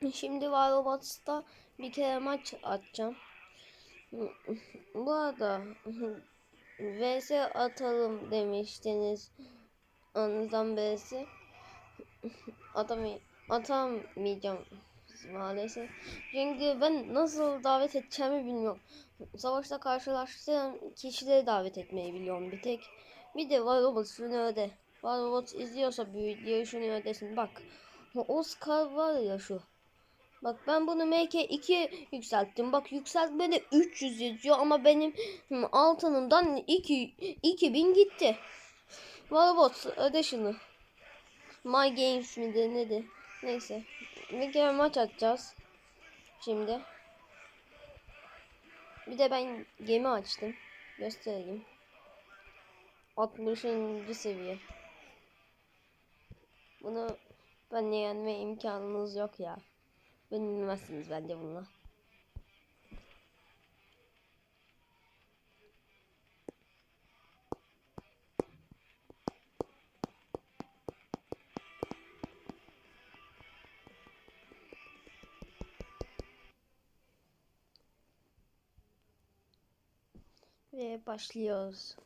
Şimdi Wild bir kere maç atacağım. Bu arada VS atalım demiştiniz. Anızdan birisi. Atamay atamayacağım maalesef. Çünkü ben nasıl davet edeceğimi bilmiyorum. Savaşta karşılaştığım kişileri davet etmeyi biliyorum bir tek. Bir de var şunu öde. Var izliyorsa bu videoyu şunu ödesin. Bak. Oscar var ya şu. Bak ben bunu MK2 yükselttim. Bak yükseltmede 300 yazıyor ama benim hmm, altınımdan 2 2000 gitti. Öde şunu. My Games midir nedir? Neyse. Bir kere maç atacağız. Şimdi. Bir de ben gemi açtım. Göstereyim. 60. seviye. Bunu ben yenme imkanınız yok ya. Yenilmezsiniz bence bununla. Ve başlıyoruz.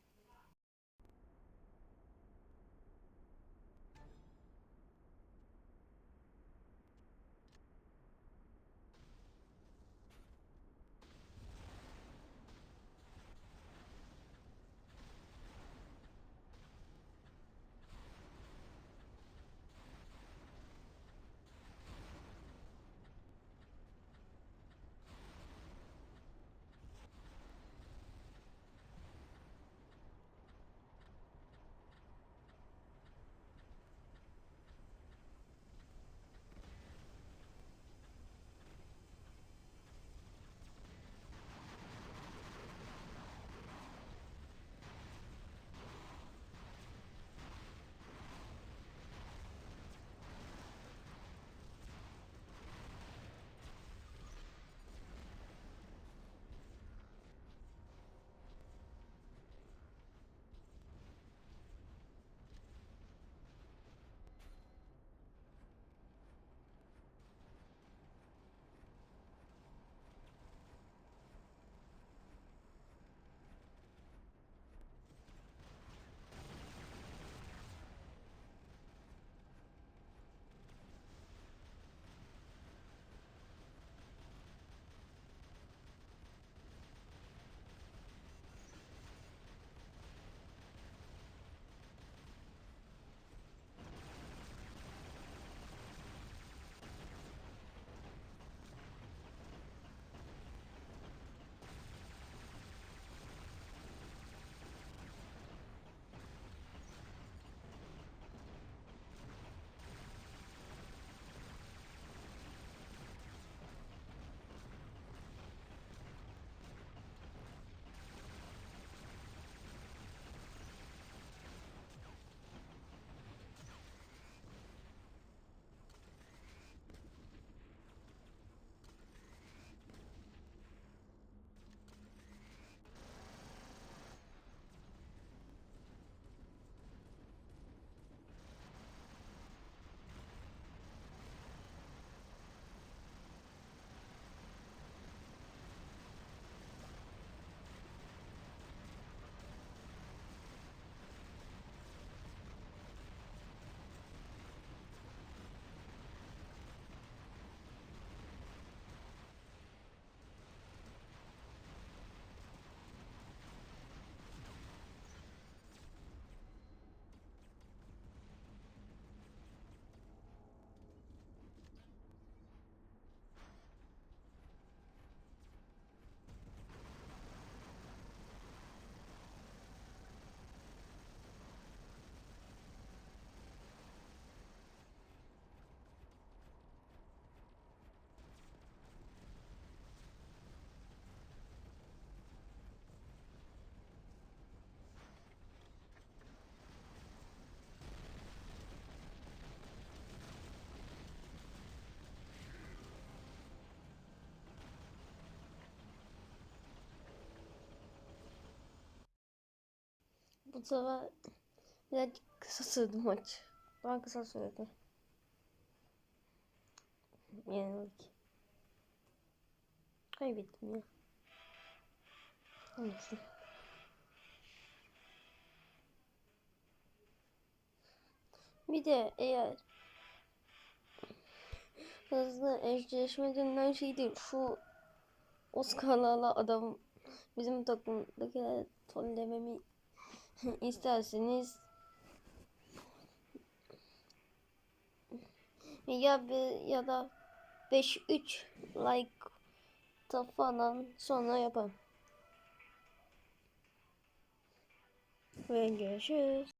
Bu sefer birazcık kısa sürdü maç. Daha kısa sürdü. Yenildik. Kaybettim ya. Neyse. Bir de eğer hızlı eşleşme denilen şey değil. Şu Oscar'larla adam bizim takımdakiler trollememi isterseniz ya bir ya da 5-3 like ta falan sonra yaparım. Ve görüşürüz.